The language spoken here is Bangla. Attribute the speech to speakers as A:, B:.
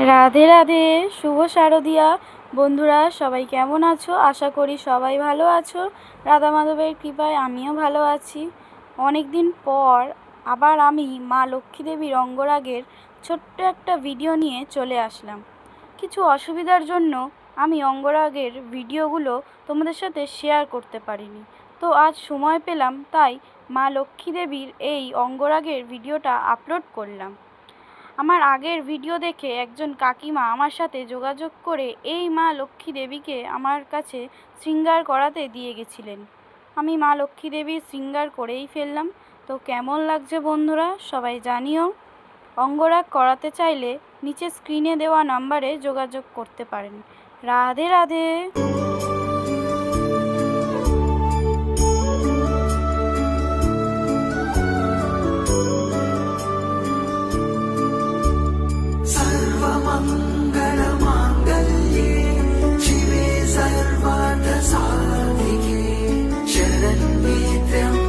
A: রাধে রাধে, শুভ শারদিয়া। বন্ধুরা, সবাই কেমন আছো? আশা করি সবাই ভালো আছো। রাধা মাধবের কৃপায় আমিও ভালো আছি। অনেক দিন পর আবার আমি মা লক্ষ্মী দেবীর অঙ্গরাগের ছোট্ট একটা ভিডিও নিয়ে চলে আসলাম। কিছু অসুবিধার জন্য আমি অঙ্গরাগের ভিডিওগুলো তোমাদের সাথে শেয়ার করতে পারিনি। তো আজ সময় পেলাম, তাই মা লক্ষ্মী দেবীর এই অঙ্গরাগের ভিডিওটা আপলোড করলাম। আমার আগের ভিডিও দেখে একজন কাকিমা আমার সাথে যোগাযোগ করে এই মা লক্ষ্মী দেবীকে আমার কাছে শৃঙ্গার করাতে দিয়ে গেছিলেন। আমি মা লক্ষ্মী দেবীর শৃঙ্গার করেই ফেললাম। তো কেমন লাগছে বন্ধুরা সবাই জানিও। অঙ্গরাগ করাতে চাইলে নিচে স্ক্রিনে দেওয়া নাম্বারে যোগাযোগ করতে পারেন। রাধে রাধে।